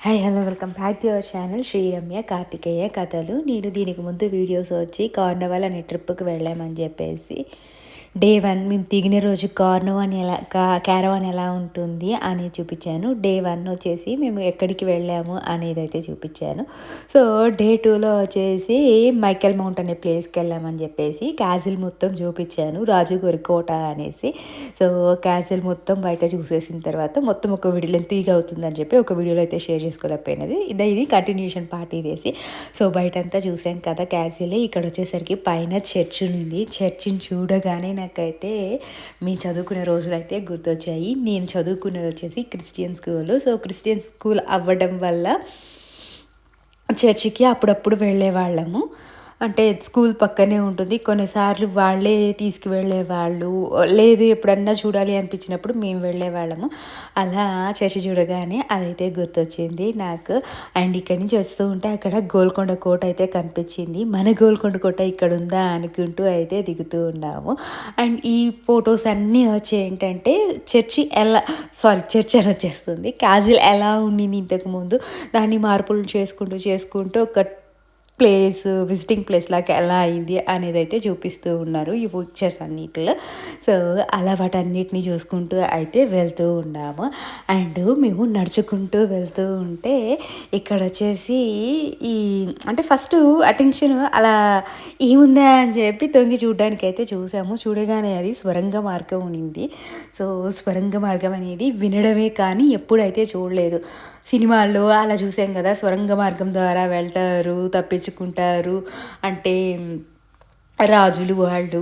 Hi hello welcome back to our channel Sriramya Karthikeya కథలు నేను దీనికి ముందు వీడియోస్ వచ్చి కార్నవాల్ అనే ట్రిప్కి వెళ్ళామని చెప్పేసి డే వన్ మేము దిగిన రోజు కార్నవాన్ ఎలా కా క్యారవాన్ ఎలా ఉంటుంది అని చూపించాను. డే వన్ వచ్చేసి మేము ఎక్కడికి వెళ్ళాము అనేది అయితే చూపించాను. సో డే టూలో వచ్చేసి మైకెల్ మౌంట్ అనే ప్లేస్కి వెళ్ళామని చెప్పేసి క్యాజిల్ మొత్తం చూపించాను. రాజుగారి కోట అనేసి. సో క్యాజిల్ మొత్తం బయట చూసేసిన తర్వాత మొత్తం ఒక వీడియో తీగ అవుతుందని చెప్పి ఒక వీడియోలో అయితే షేర్ చేసుకోలేకపోయినది. ఇది ఇది కంటిన్యూషన్ పార్ట్ ఇదేసి. సో బయట అంతా చూసాం కదా క్యాజిల్. ఇక్కడ వచ్చేసరికి పైన చర్చ్ ఉంది చర్చిని చూడగానే నాకైతే మీ చదువుకునే రోజులు అయితే గుర్తొచ్చాయి. నేను చదువుకునేది వచ్చేసి Christian school. So Christian school అవ్వడం వల్ల చర్చికి అప్పుడప్పుడు వెళ్ళేవాళ్ళము. అంటే స్కూల్ పక్కనే ఉంటుంది. కొన్నిసార్లు వాళ్ళే తీసుకువెళ్ళే వాళ్ళు లేదు ఎప్పుడన్నా చూడాలి అనిపించినప్పుడు మేము వెళ్ళేవాళ్ళము అలా చర్చి చూడగానే అదైతే గుర్తొచ్చింది నాకు. అండ్ ఇక్కడి నుంచి వస్తూ ఉంటే అక్కడ గోల్కొండ కోట అయితే కనిపించింది. మన గోల్కొండ కోట ఇక్కడ ఉందా అనుకుంటూ అయితే దిగుతూ ఉన్నాము. అండ్ ఈ ఫొటోస్ అన్నీ వచ్చి ఏంటంటే చర్చి ఎలా సారీ చర్చ్ అని వచ్చేస్తుంది కాజిల్ ఎలా ఉండింది ఇంతకుముందు దాన్ని మార్పులు చేసుకుంటూ చేసుకుంటూ ఒక ప్లేస్ విజిటింగ్ ప్లేస్ లాగా ఎలా అయింది అనేది అయితే చూపిస్తూ ఉన్నారు ఈ పిక్చర్స్ అన్నిటిలో. సో అలా వాటన్నిటిని చూసుకుంటూ అయితే వెళ్తూ ఉన్నాము. అండ్ మేము నడుచుకుంటూ వెళ్తూ ఉంటే ఇక్కడ వచ్చేసి ఈ అంటే ఫస్ట్ అటెన్షన్ అలా ఏముందా అని చెప్పి తొంగి చూడడానికి అయితే చూసాము. చూడగానే అది స్వరంగ మార్గం ఉండింది. సో స్వరంగ మార్గం అనేది వినడమే కానీ ఎప్పుడైతే చూడలేదు. సినిమాల్లో అలా చూసాం కదా స్వరంగ మార్గం ద్వారా వెళ్తారు తప్పించుకుంటారు. అంటే రాజులు వాళ్ళు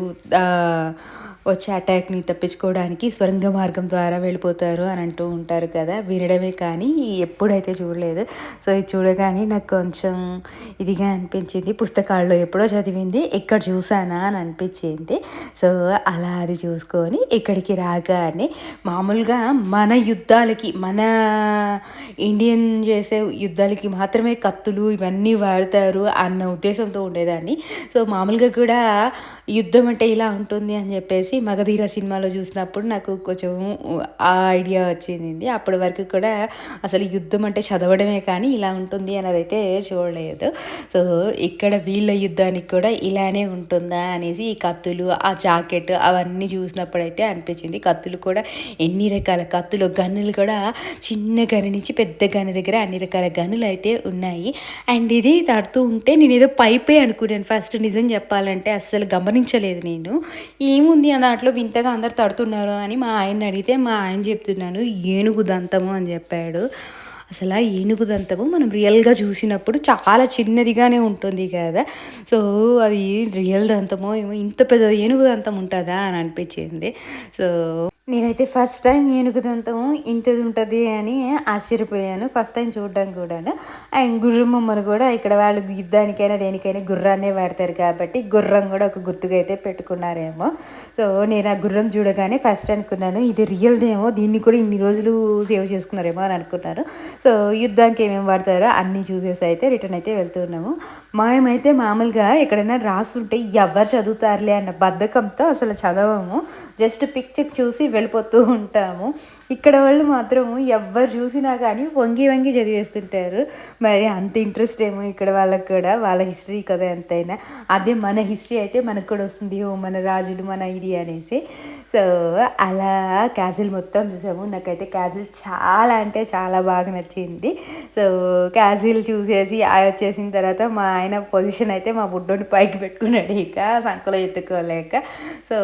వచ్చే అటాక్ని తప్పించుకోవడానికి స్వరంగ మార్గం ద్వారా వెళ్ళిపోతారు అని అంటూ ఉంటారు కదా. వినడమే కానీ ఎప్పుడైతే చూడలేదు. సో ఇది చూడగానే నాకు కొంచెం ఇదిగా అనిపించింది. పుస్తకాల్లో ఎప్పుడో చదివింది ఎక్కడ చూసానా అని అనిపించింది. సో అలా అది చూసుకొని ఇక్కడికి రాగానే మామూలుగా మన యుద్ధాలకి మన ఇండియన్ చేసే యుద్ధాలకి మాత్రమే కత్తులు ఇవన్నీ వాడతారు అన్న ఉద్దేశంతో ఉండేదాన్ని. సో మామూలుగా కూడా యుద్ధం అంటే ఇలా ఉంటుంది అని చెప్పేసి మగధీర సినిమాలో చూసినప్పుడు నాకు కొంచెం ఆ ఐడియా వచ్చింది అప్పటి వరకు కూడా అసలు యుద్ధం అంటే చదవడమే కానీ ఇలా ఉంటుంది అన్నదైతే అయితే చూడలేదు. సో ఇక్కడ వీళ్ళ యుద్ధానికి కూడా ఇలానే ఉంటుందా అనేసి ఈ కత్తులు ఆ జాకెట్ అవన్నీ చూసినప్పుడైతే అనిపించింది. కత్తులు కూడా ఎన్ని రకాల కత్తులు గన్నులు కూడా చిన్న గని నుంచి పెద్ద గని దగ్గర అన్ని రకాల గనులు అయితే ఉన్నాయి. అండ్ ఇది తడుతూ ఉంటే నేను ఏదో పైపే అనుకున్నాను. ఫస్ట్ నిజం చెప్పాలంటే అస్సలు గమనించలేదు నేను. ఏముంది అని దాంట్లో వింతగా అందరు తడుతున్నారు అని మా ఆయన అడిగితే మా ఆయన చెప్తున్నాను ఏనుగు దంతము అని చెప్పాడు. అసలు ఆ ఏనుగు దంతము మనం రియల్గా చూసినప్పుడు చాలా చిన్నదిగానే ఉంటుంది కదా. సో అది రియల్ దంతమో ఏమో ఇంత పెద్ద ఏనుగు దంతం ఉంటుందా అని అనిపించింది. సో నేనైతే ఫస్ట్ టైం ఏనుగు దంతం ఇంతది ఉంటుంది అని ఆశ్చర్యపోయాను. ఫస్ట్ టైం చూడడం కూడా అండ్ గుర్రం కూడా ఇక్కడ వాళ్ళు యుద్ధానికైనా దేనికైనా గుర్రాన్నే వాడతారు కాబట్టి గుర్రం కూడా ఒక గుర్తుగా అయితే పెట్టుకున్నారేమో. సో నేను ఆ గుర్రం చూడగానే ఫస్ట్ అనుకున్నాను ఇది రియల్దేమో దీన్ని కూడా ఇన్ని రోజులు సేవ్ చేసుకున్నారేమో అని అనుకున్నాను. సో యుద్ధానికి ఏమేమి వాడతారో అన్నీ చూసేసి అయితే రిటర్న్ అయితే వెళ్తున్నాము మేమైతే మామూలుగా ఎక్కడైనా రాస్తుంటే ఎవరు చదువుతారులే అన్న బద్ధకంతో అసలు చదవము. జస్ట్ పిక్చర్ చూసి వెళ్ళిపోతూ ఉంటాము. ఇక్కడ వాళ్ళు మాత్రం ఎవరు చూసినా కానీ వంగి వంగి చదివేస్తుంటారు. మరి అంత ఇంట్రెస్ట్ ఏమో ఇక్కడ వాళ్ళకి కూడా వాళ్ళ హిస్టరీ కదా ఎంతైనా. అదే మన హిస్టరీ అయితే మనకు కూడా వస్తుంది. ఓ మన రాజులు మన ఇది అనేసి. సో అలా క్యాజిల్ మొత్తం చూసాము. నాకైతే క్యాజిల్ చాలా అంటే చాలా బాగా నచ్చింది. సో క్యాజిల్ చూసేసి వచ్చేసిన తర్వాత మా ఆయన పొజిషన్ అయితే మా బుడ్డోని పైకి పెట్టుకున్నాడు ఇక సంకలో ఎత్తుకోలేక. సో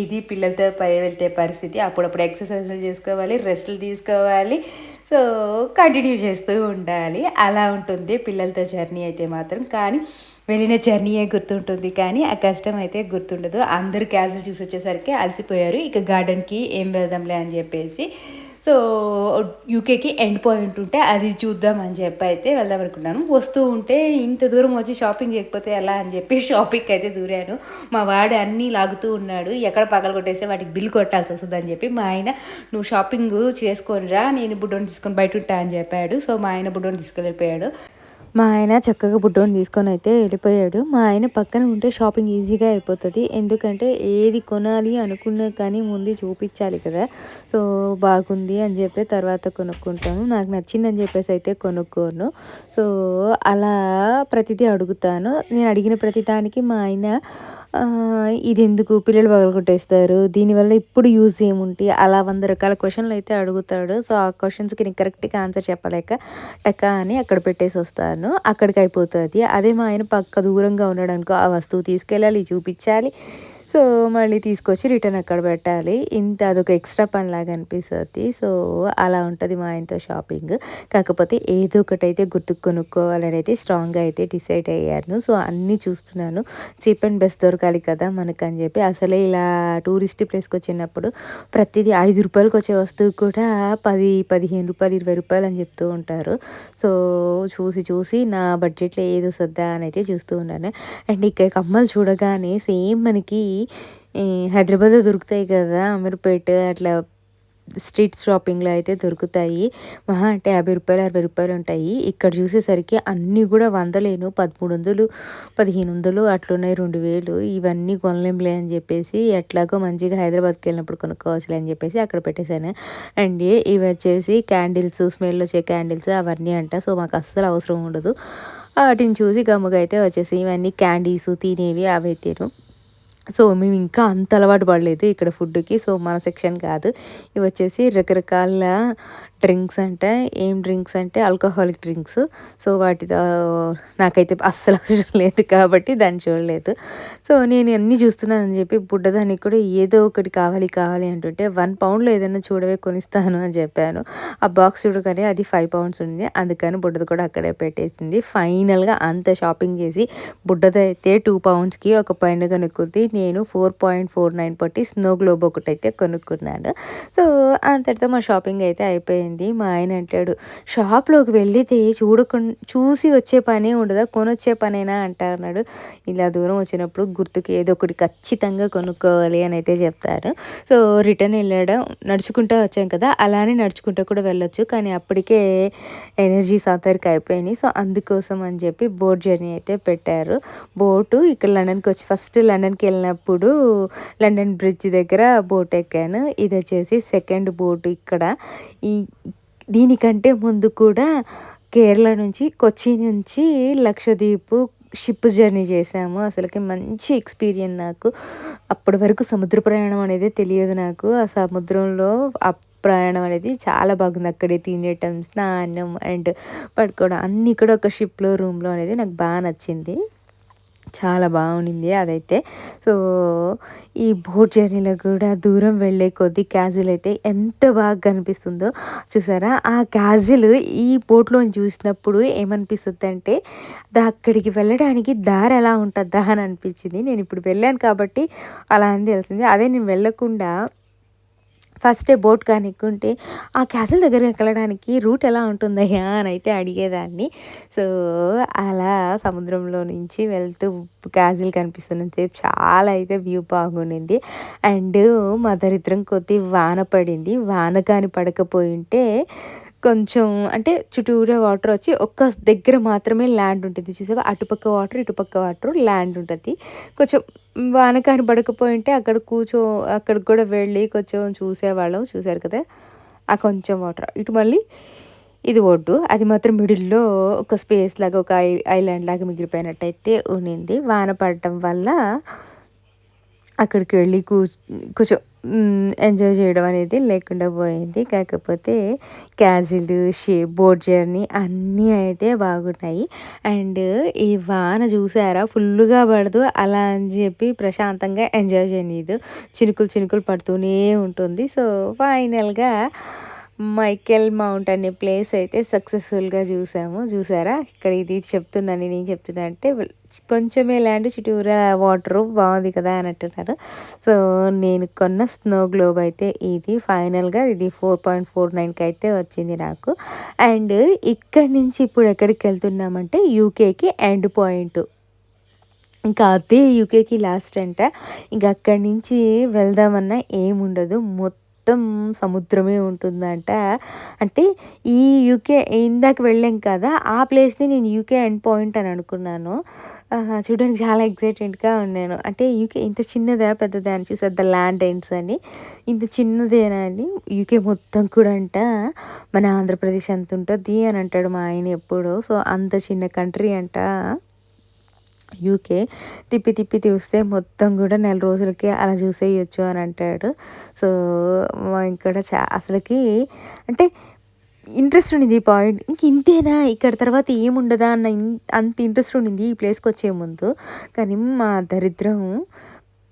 ఇది పిల్లలతో పై వెళ్తే పరిస్థితి. అప్పుడప్పుడు ఎక్సర్సైజులు చేసుకోవాలి రెస్ట్లు తీసుకోవాలి. సో కంటిన్యూ చేస్తూ ఉండాలి. అలా ఉంటుంది పిల్లలతో జర్నీ అయితే మాత్రం. కానీ వెళ్ళిన జర్నీయే గుర్తుంటుంది? కానీ ఆ కష్టం అయితే గుర్తుండదు. అందరూ క్యాన్సిల్ చూసి వచ్చేసరికి అలసిపోయారు. ఇక గార్డెన్కి ఏం వెళ్దాంలే అని చెప్పేసి. సో యూకేకి ఎండ్ పాయింట్ ఉంటే అది చూద్దాం అని చెప్పి అయితే వెళ్దాం అనుకున్నాను. వస్తూ ఉంటే ఇంత దూరం వచ్చి షాపింగ్ చేయకపోతే ఎలా అని చెప్పి షాపింగ్కి అయితే దూరాను. మా వాడు అన్నీ లాగుతూ ఉన్నాడు. ఎక్కడ పగల కొట్టేస్తే వాటికి బిల్ కొట్టాల్సి వస్తుంది అని చెప్పి మా ఆయన నువ్వు షాపింగ్ చేసుకొని రా నేను బుడ్డోని తీసుకొని బయట ఉంటా అని చెప్పాడు. సో మా ఆయన బుడ్డోని తీసుకెళ్ళిపోయాడు. మా ఆయన చక్కగా బుడ్డోని తీసుకొని అయితే వెళ్ళిపోయాడు. మా ఆయన పక్కన ఉంటే షాపింగ్ ఈజీగా అయిపోతుంది. ఎందుకంటే ఏది కొనాలి అనుకున్నా కానీ ముందు చూపించాలి కదా. సో బాగుంది అని చెప్పి తర్వాత కొనుక్కుంటాను. నాకు నచ్చిందని చెప్పేసి అయితే కొనుక్కోను. సో అలా ప్రతిదీ అడుగుతాను. నేను అడిగిన ప్రతి దానికి మా ఆయన ఇది ఎందుకు పిల్లలు పగలగొట్టేస్తారు? దీనివల్ల ఇప్పుడు యూజ్ ఏముంటి? అలా వంద రకాల క్వశ్చన్లు అయితే అడుగుతాడు. సో ఆ క్వశ్చన్స్కి నేను కరెక్ట్గా ఆన్సర్ చెప్పలేక టకా అని అక్కడ పెట్టేసి వస్తాను. అక్కడికి అయిపోతుంది అదే మా ఆయన పక్క దూరంగా ఉన్నాడు అనుకో ఆ వస్తువు తీసుకెళ్ళాలి చూపించాలి. సో మళ్ళీ తీసుకొచ్చి రిటర్న్ అక్కడ పెట్టాలి. ఇంత అదొక ఎక్స్ట్రా పని లాగా అనిపిస్తుంది. సో అలా ఉంటుంది మా ఆయనతో షాపింగ్. కాకపోతే ఏదో ఒకటి అయితే గుర్తుకు కొనుక్కోవాలని అయితే స్ట్రాంగ్గా అయితే డిసైడ్ అయ్యాను. సో అన్నీ చూస్తున్నాను. చీప్ అండ్ బెస్ట్ దొరకాలి కదా మనకు అని చెప్పి. అసలే ఇలా టూరిస్ట్ ప్లేస్కి వచ్చినప్పుడు ప్రతిదీ ఐదు రూపాయలకి వచ్చే వస్తువు కూడా పది పదిహేను రూపాయలు ఇరవై రూపాయలు అని చెప్తూ ఉంటారు. సో చూసి చూసి నా బడ్జెట్లో ఏదో వస్తుందా అని అయితే చూస్తూ ఉన్నాను. అండ్ ఇక్కడ కమ్మలు చూడగానే సేమ్ మనకి హైదరాబాద్లో దొరుకుతాయి కదా అమీర్పేట అట్లా స్ట్రీట్ షాపింగ్లో అయితే దొరుకుతాయి. మహా అంటే యాభై రూపాయలు అరవై రూపాయలు ఉంటాయి. ఇక్కడ చూసేసరికి అన్నీ కూడా వందలేను. పదమూడు వందలు పదిహేను వందలు అట్లున్నాయి రెండు వేలు. ఇవన్నీ కొనలేంలే అని చెప్పేసి ఎట్లాగో మంచిగా హైదరాబాద్కి వెళ్ళినప్పుడు కొనుక్కోవచ్చులే అని చెప్పేసి అక్కడ పెట్టేశాను. అండ్ ఇవి వచ్చేసి క్యాండిల్స్ స్మెల్ వచ్చే క్యాండిల్స్ అవన్నీ అంట. సో మాకు అస్సలు అవసరం ఉండదు. వాటిని చూసి గమ్ముగా అయితే వచ్చేసి ఇవన్నీ క్యాండీస్ తినేవి అవి అవైతేను. సో మేము ఇంకా అంత అలవాటు పడలేదు ఇక్కడ ఫుడ్కి సో మన సెక్షన్ కాదు. ఇవి వచ్చేసి రకరకాల డ్రింక్స్ అంటే ఏం డ్రింక్స్ అంటే ఆల్కహాలిక్ డ్రింక్స్. సో వాటి నాకైతే అస్సలు అవసరం లేదు కాబట్టి దాన్ని చూడలేదు. సో నేను అన్నీ చూస్తున్నానని చెప్పి బుడ్డదానికి కూడా ఏదో ఒకటి కావాలి కావాలి అంటుంటే వన్ పౌండ్లో ఏదైనా చూడవే కొనిస్తాను అని చెప్పాను. ఆ బాక్స్ చూడగానే అది ఫైవ్ పౌండ్స్ ఉంది. అందుకని బుడ్డది కూడా అక్కడే పెట్టేసింది. ఫైనల్గా అంత షాపింగ్ చేసి బుడ్డదైతే టూ పౌండ్స్కి ఒక పైన కొనుక్కుంది. నేను ఫోర్ పాయింట్ ఫోర్ నైన్ పట్టి స్నో గ్లోబ్ ఒకటి అయితే కొనుక్కున్నాను. సో అంతటితో మా షాపింగ్ అయితే అయిపోయింది. అయిపోయింది మా ఆయన అంటాడు షాప్లోకి వెళ్ళితే చూడకుండా చూసి వచ్చే పనే ఉండదా? కొనొచ్చే పనేనా? అంటా ఇలా దూరం వచ్చినప్పుడు గుర్తుకి ఏదో ఒకటి ఖచ్చితంగా కొనుక్కోవాలి అని అయితే చెప్తారు. సో రిటర్న్ వెళ్ళడం నడుచుకుంటూ వచ్చాం కదా అలానే నడుచుకుంటూ కూడా వెళ్ళొచ్చు. కానీ అప్పటికే ఎనర్జీస్ అందరికి అయిపోయినాయి. సో అందుకోసం అని చెప్పి బోట్ జర్నీ అయితే పెట్టారు. బోటు ఇక్కడ లండన్కి వచ్చి ఫస్ట్ లండన్కి వెళ్ళినప్పుడు లండన్ బ్రిడ్జ్ దగ్గర బోట్ ఎక్కాను. ఇది వచ్చేసి సెకండ్ బోట్ ఇక్కడ. ఈ దీనికంటే ముందు కూడా కేరళ నుంచి కొచ్చి నుంచి లక్షద్వీప్ షిప్ జర్నీ చేసాము అసలుకి మంచి ఎక్స్పీరియన్స్ నాకు. అప్పటి వరకు సముద్ర ప్రయాణం అనేది తెలియదు నాకు. ఆ సముద్రంలో ఆ ప్రయాణం అనేది చాలా బాగుంది అక్కడే తినేయటం స్నానం అండ్ పడుకోవడం. అన్నీ కూడా ఒక షిప్లో రూమ్లో అనేది నాకు బాగా నచ్చింది. చాలా బాగుండింది అదైతే. సో ఈ బోట్ జర్నీలో కూడా దూరం వెళ్ళే కొద్ది క్యాజిల్ అయితే ఎంత బాగా కనిపిస్తుందో చూసారా? ఆ క్యాజిల్ ఈ బోట్లో చూసినప్పుడు ఏమనిపిస్తుంది అంటే అక్కడికి వెళ్ళడానికి దారి ఎలా ఉంటుందా అని అనిపించింది. నేను ఇప్పుడు వెళ్ళాను కాబట్టి అలా అని తెలిసింది. అదే నేను వెళ్ళకుండా ఫస్టే బోట్ కానిక్కుంటే ఆ క్యాసిల్ దగ్గరికి వెళ్ళడానికి రూట్ ఎలా ఉంటుందయ్యా అని అయితే అడిగేదాన్ని. సో అలా సముద్రంలో నుంచి వెళ్తూ క్యాసిల్ కనిపిస్తున్నంతే చాలా అయితే వ్యూ బాగుండింది. అండ్ మా దరిద్రం కొద్ది వాన పడింది. వాన కానీ పడకపోయింటే కొంచెం అంటే చుట్టూరే వాటర్ వచ్చి ఒక్క దగ్గర మాత్రమే ల్యాండ్ ఉంటుంది. చూసావా? అటుపక్క వాటర్ ఇటుపక్క వాటర్ ల్యాండ్ ఉంటుంది. కొంచెం వానకాని పడకపోయింటే అక్కడ కూర్చో అక్కడికి కూడా వెళ్ళి కొంచెం చూసేవాళ్ళం. చూసారు కదా? ఆ కొంచెం వాటర్. ఇటు మళ్ళీ ఇది ఒడ్డు. అది మాత్రం మిడిల్లో ఒక స్పేస్ లాగా ఒక ఐ ఐలాండ్ లాగా మిగిలిపోయినట్టయితే ఉన్నింది. వాన పడటం వల్ల అక్కడికి వెళ్ళి కూ కొంచెం ఎంజాయ్ చేయడం అనేది లేకుండా పోయింది. కాకపోతే క్యాజిల్ షే బోట్ జర్నీ అన్నీ అయితే బాగున్నాయి. అండ్ ఈ వాన చూసారా? ఫుల్గా పడదు. అలా అని చెప్పి ప్రశాంతంగా ఎంజాయ్ చేయనీదు. చినుకులు చినుకులు పడుతూనే ఉంటుంది. సో ఫైనల్గా మైకెల్ మౌంట్ అనే ప్లేస్ అయితే సక్సెస్ఫుల్గా చూసాము. చూసారా? ఇక్కడ ఇది చెప్తున్నాను నేను చెప్తున్నా అంటే కొంచెమే ల్యాండ్ చుట్టూరా వాటరు బాగుంది కదా అని అంటున్నారు సో నేను కొన్న స్నో గ్లోబ్ అయితే ఇది. ఫైనల్గా ఇది ఫోర్ పాయింట్ ఫోర్ నైన్కి అయితే వచ్చింది నాకు. అండ్ ఇక్కడి నుంచి ఇప్పుడు ఎక్కడికి వెళ్తున్నామంటే యూకేకి ఎండ్ పాయింట్. ఇంకా అదే యూకేకి లాస్ట్ అంట. ఇంకా అక్కడి నుంచి వెళ్దామన్నా ఏముండదు. మొత్తం మొత్తం సముద్రమే ఉంటుందంట. అంటే ఈ యూకే ఇందాక వెళ్ళాం కదా ఆ ప్లేస్ని నేను యూకే ఎండ్ పాయింట్ అని అనుకున్నాను. చూడడానికి చాలా ఎక్సైటెడ్గా ఉన్నాను. అంటే యూకే ఇంత చిన్నదా పెద్దదా అని చూసారు ద ల్యాండ్ ఎండ్స్ అని. ఇంత చిన్నదేనా అని యూకే మొత్తం కూడా అంట. మన ఆంధ్రప్రదేశ్ అంత ఉంటుంది అని అంటాడు మా ఆయన ఎప్పుడు. సో అంత చిన్న కంట్రీ అంట. యూకే తిప్పి తిప్పి చూస్తే మొత్తం కూడా నెల రోజులకే అలా చూసేయచ్చు అని అంటాడు. సో ఇక్కడ చా అసలుకి అంటే ఇంట్రెస్ట్ ఉండింది ఈ పాయింట్ ఇంక ఇంతేనా? ఇక్కడ తర్వాత ఏముండదా అన్న అంత ఇంట్రెస్ట్ ఉండింది ఈ ప్లేస్కి వచ్చే ముందు. కానీ మా దరిద్రం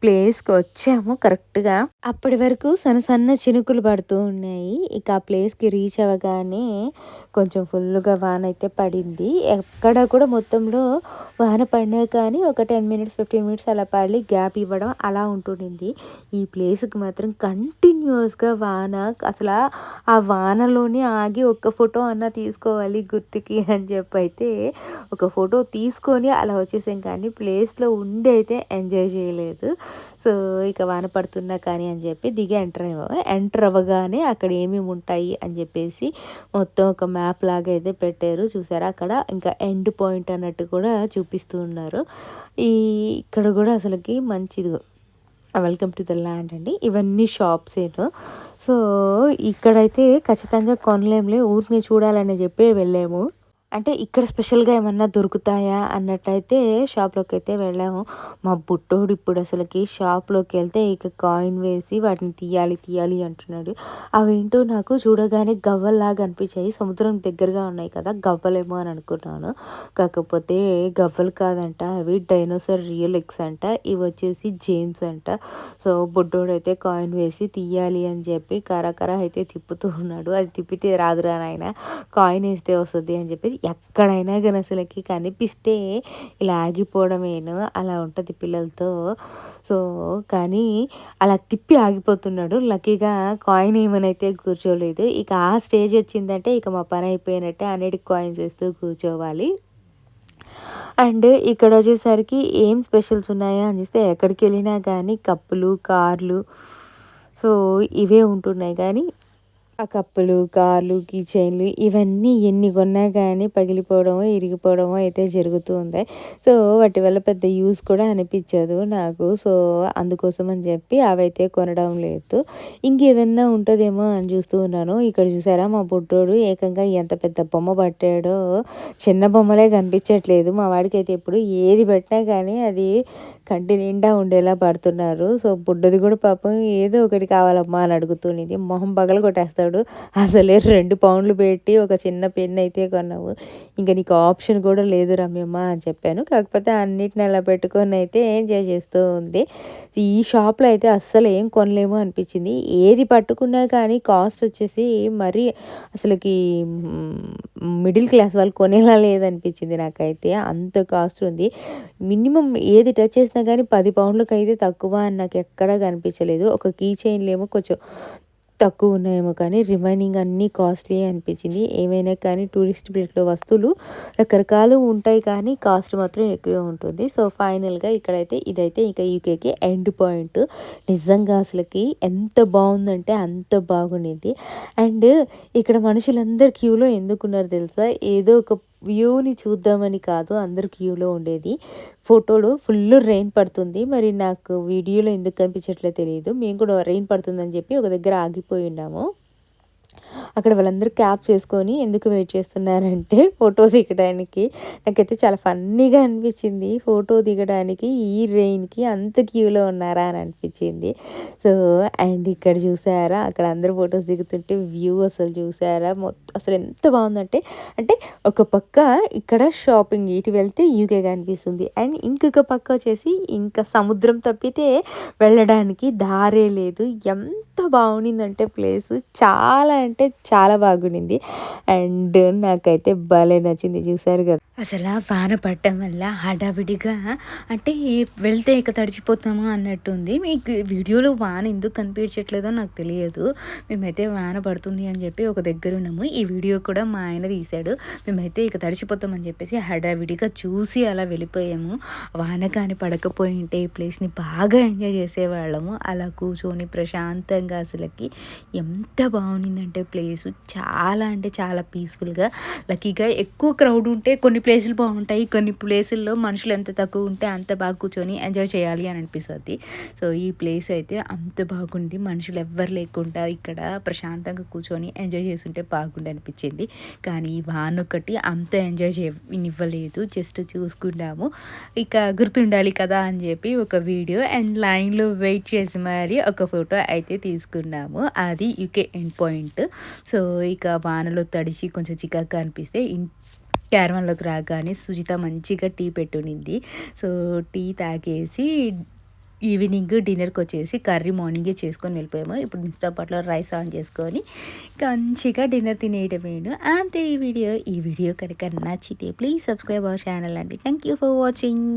ప్లేస్కి వచ్చాము కరెక్ట్గా అప్పటి వరకు సన్న సన్న చినుకులు పడుతూ ఉన్నాయి. ఇక ఆ ప్లేస్కి రీచ్ అవ్వగానే కొంచెం ఫుల్గా వాన అయితే పడింది. ఎక్కడ కూడా మొత్తంలో వాన పడినా కానీ ఒక టెన్ మినిట్స్ ఫిఫ్టీన్ మినిట్స్ అలా పడి గ్యాప్ ఇవ్వడం అలా ఉంటుండింది. ఈ ప్లేస్కి మాత్రం కంటిన్యూస్గా వాన అసలు ఆ వానలోనే ఆగి ఒక ఫోటో అన్నా తీసుకోవాలి గుర్తుకి అని చెప్పి అయితే ఒక ఫోటో తీసుకొని అలా వచ్చేసాం. కానీ ప్లేస్లో ఉండి అయితే ఎంజాయ్ చేయలేదు. సో ఇక వాన పడుతున్నా కానీ అని చెప్పి దిగి ఎంటర్ అయ్యాము. ఎంటర్ అవ్వగానే అక్కడ ఏమేమి ఉంటాయి అని చెప్పేసి మొత్తం ఒక మ్యాప్ లాగా అయితే పెట్టారు. చూసారా? అక్కడ ఇంకా ఎండ్ పాయింట్ అన్నట్టు కూడా చూపిస్తూ ఉన్నారు. ఈ ఇక్కడ కూడా అసలుకి మంచిది. వెల్కమ్ టు ద ల్యాండ్ అండి. ఇవన్నీ షాప్స్ ఏదో సో ఇక్కడైతే ఖచ్చితంగా కొనలేంలే ఊరిని చూడాలని చెప్పి వెళ్ళాము. అంటే ఇక్కడ స్పెషల్గా ఏమన్నా దొరుకుతాయా అన్నట్టయితే షాప్లోకి అయితే వెళ్ళాము. మా బుట్టోడు ఇప్పుడు అసలుకి షాప్లోకి వెళ్తే ఇక కాయిన్ వేసి వాటిని తీయాలి తీయాలి అంటున్నాడు. అవేంటో నాకు చూడగానే గవ్వల్లాగా అనిపించాయి. సముద్రం దగ్గరగా ఉన్నాయి కదా గవ్వలేమో అని అనుకున్నాను. కాకపోతే గవ్వలు కాదంట అవి డైనోసర్ రియల్ ఎక్స్ అంట ఇవి వచ్చేసి జేమ్స్ అంట. సో బుడ్డోడు అయితే కాయిన్ వేసి తీయాలి అని చెప్పి కరకర అయితే తిప్పుతూ ఉన్నాడు. అది తిప్పితే రాదురా నాయన కాయిన్ వేస్తే వస్తుంది అని చెప్పి ఎక్కడైనా కానీ అసలుకి కనిపిస్తే ఇలా ఆగిపోవడమేను అలా ఉంటుంది పిల్లలతో. సో కానీ అలా తిప్పి ఆగిపోతున్నాడు. లక్కీగా కాయిన్ ఏమనైతే కూర్చోలేదు. ఇక ఆ స్టేజ్ వచ్చిందంటే ఇక మా పని అయిపోయినట్టే అన్నిటికి కాయిన్స్ వేస్తూ కూర్చోవాలి. అండ్ ఇక్కడ వచ్చేసరికి ఏం స్పెషల్స్ ఉన్నాయా అని చూస్తే ఎక్కడికి వెళ్ళినా కానీ కప్పులు కార్లు సో ఇవే ఉంటున్నాయి. కానీ ఆ కప్పులు కార్లు కీ చైన్లు ఇవన్నీ ఎన్ని కొన్నా కానీ పగిలిపోవడమో ఇరిగిపోవడమో అయితే జరుగుతూ ఉంది సో వాటి వల్ల పెద్ద యూస్ కూడా అనిపించదు నాకు. సో అందుకోసం అని చెప్పి అవైతే కొనడం లేదు. ఇంకేదన్నా ఉంటుందేమో అని చూస్తూ ఉన్నాను. ఇక్కడ చూసారా మా బుడ్డోడు ఏకంగా ఎంత పెద్ద బొమ్మ పట్టాడో. చిన్న బొమ్మలే కనిపించట్లేదు. మా వాడికి అయితే ఎప్పుడు ఏది పెట్టినా కానీ అది కంటి నిండా ఉండేలా పడుతున్నారు. సో బుడ్డది కూడా పాపం ఏదో ఒకటి కావాలమ్మా అని అడుగుతున్నది మొహం పగల కొట్టేస్తాడు. అసలే రెండు పౌండ్లు పెట్టి ఒక చిన్న పెన్ అయితే కొన్నావు. ఇంకా నీకు ఆప్షన్ కూడా లేదు రమ్యమ్మ అని చెప్పాను. కాకపోతే అన్నిటిని అలా పెట్టుకొని అయితే ఎంజాయ్ చేస్తూ ఉంది. ఈ షాప్లో అయితే అస్సలు ఏం కొనలేము అనిపించింది. ఏది పట్టుకున్నా కానీ కాస్ట్ వచ్చేసి మరీ అసలుకి మిడిల్ క్లాస్ వాళ్ళు కొనేలా లేదనిపించింది నాకైతే. అంత కాస్ట్ ఉంది. మినిమం ఏది టచ్ చేసినా కానీ పది పౌండ్లకి అయితే తక్కువ అని నాకు ఎక్కడా కనిపించలేదు. ఒక కీ చైన్లు ఏమో కొంచెం తక్కువ ఉన్నాయేమో కానీ రిమైనింగ్ అన్నీ కాస్ట్లీ అనిపించింది. ఏమైనా కానీ టూరిస్ట్ ప్లేస్లో వస్తువులు రకరకాలు ఉంటాయి కానీ కాస్ట్ మాత్రం ఎక్కువే ఉంటుంది. సో ఫైనల్గా ఇక్కడైతే ఇదైతే ఇంకా యూకేకి ఎండ్ పాయింట్ నిజంగా అసలుకి ఎంత బాగుందంటే అంత బాగుండేది. అండ్ ఇక్కడ మనుషులందరు క్యూలో ఎందుకున్నారు తెలుసా? ఏదో ఒక వ్యూని చూద్దామని కాదు అందరు క్యూలో ఉండేది. ఫోటోలో ఫుల్ రెయిన్ పడుతుంది. మరి నాకు వీడియోలో ఎందుకు కనిపించట్లే తెలియదు మేము కూడా రెయిన్ పడుతుందని చెప్పి ఒక దగ్గర ఆగిపోయి ఉన్నాము. అక్కడ వాళ్ళందరూ క్యాప్స్ వేసుకొని ఎందుకు వెయిట్ చేస్తున్నారంటే ఫోటో దిగడానికి. నాకైతే చాలా ఫన్నీగా అనిపించింది. ఫోటో దిగడానికి ఈ రెయిన్కి అంత క్యూలో ఉన్నారా అని అనిపించింది. సో అండ్ ఇక్కడ చూసారా? అక్కడ అందరూ ఫొటోస్ దిగుతుంటే వ్యూ అసలు చూసారా? మొత్తం అసలు ఎంత బాగుందంటే అంటే ఒక పక్క ఇక్కడ షాపింగ్ ఇటు వెళ్తే యూకే కనిపిస్తుంది అండ్ ఇంకొక పక్క వచ్చేసి ఇంకా సముద్రం తప్పితే వెళ్ళడానికి దారే లేదు. ఎంత బాగుండిందంటే ప్లేస్ చాలా అంటే చాలా బాగుండింది. అండ్ నాకైతే భలే నచ్చింది చూసారు కదా. అసలు ఆ వాన పడటం వల్ల హడావిడిగా అంటే వెళ్తే ఇక తడిచిపోతామా అన్నట్టుంది. మీకు వీడియోలో వాన ఎందుకు కనిపించట్లేదో నాకు తెలియదు. మేమైతే వాన పడుతుంది అని చెప్పి ఒక దగ్గర ఉన్నాము. ఈ వీడియో కూడా మా ఆయన తీశాడు. మేమైతే ఇక తడిచిపోతామని చెప్పేసి హడావిడిగా చూసి అలా వెళ్ళిపోయాము. వాన కానీ పడకపోయి ఉంటే ఈ ప్లేస్ని బాగా ఎంజాయ్ చేసేవాళ్ళము. అలా కూర్చొని ప్రశాంతంగా అసలుకి ఎంత బాగుండిందంటే ప్లేస్ చాలా అంటే చాలా పీస్ఫుల్గా. లక్కీగా ఎక్కువ క్రౌడ్ ఉంటే కొన్ని ప్లేసులు బాగుంటాయి కొన్ని ప్లేసుల్లో మనుషులు ఎంత తక్కువ ఉంటే అంత బాగా కూర్చొని ఎంజాయ్ చేయాలి అని అనిపిస్తుంది. సో ఈ ప్లేస్ అయితే అంత బాగుంది. మనుషులు ఎవ్వరు లేకుండా ఇక్కడ ప్రశాంతంగా కూర్చొని ఎంజాయ్ చేస్తుంటే బాగుండి అనిపించింది. కానీ ఈ వాన్ ఒకటి అంత ఎంజాయ్ చేయనివ్వలేదు జస్ట్ చూసుకున్నాము ఇక గుర్తుండాలి కదా అని చెప్పి ఒక వీడియో అండ్ లైన్లో వెయిట్ చేసి మరి ఒక ఫోటో అయితే తీసుకున్నాము. అది యూకే ఎండ్ పాయింట్. సో ఇక వానలో తడిచి కొంచెం చికాకు అనిపిస్తే క్యారవన్లోకి రాగానే సుజిత మంచిగా టీ పెట్టునింది. సో టీ తాగేసి ఈవినింగ్ డిన్నర్కి వచ్చేసి కర్రీ మార్నింగే చేసుకొని వెళ్ళిపోయాము. ఇప్పుడు ఇన్స్టాపాట్లో రైస్ ఆన్ చేసుకొని మంచిగా డిన్నర్ తినేయడమేను. అంతే ఈ వీడియో. ఈ వీడియో కనుక నచ్చితే ప్లీజ్ సబ్స్క్రైబ్ అవర్ ఛానల్ అండి. Thank you for watching.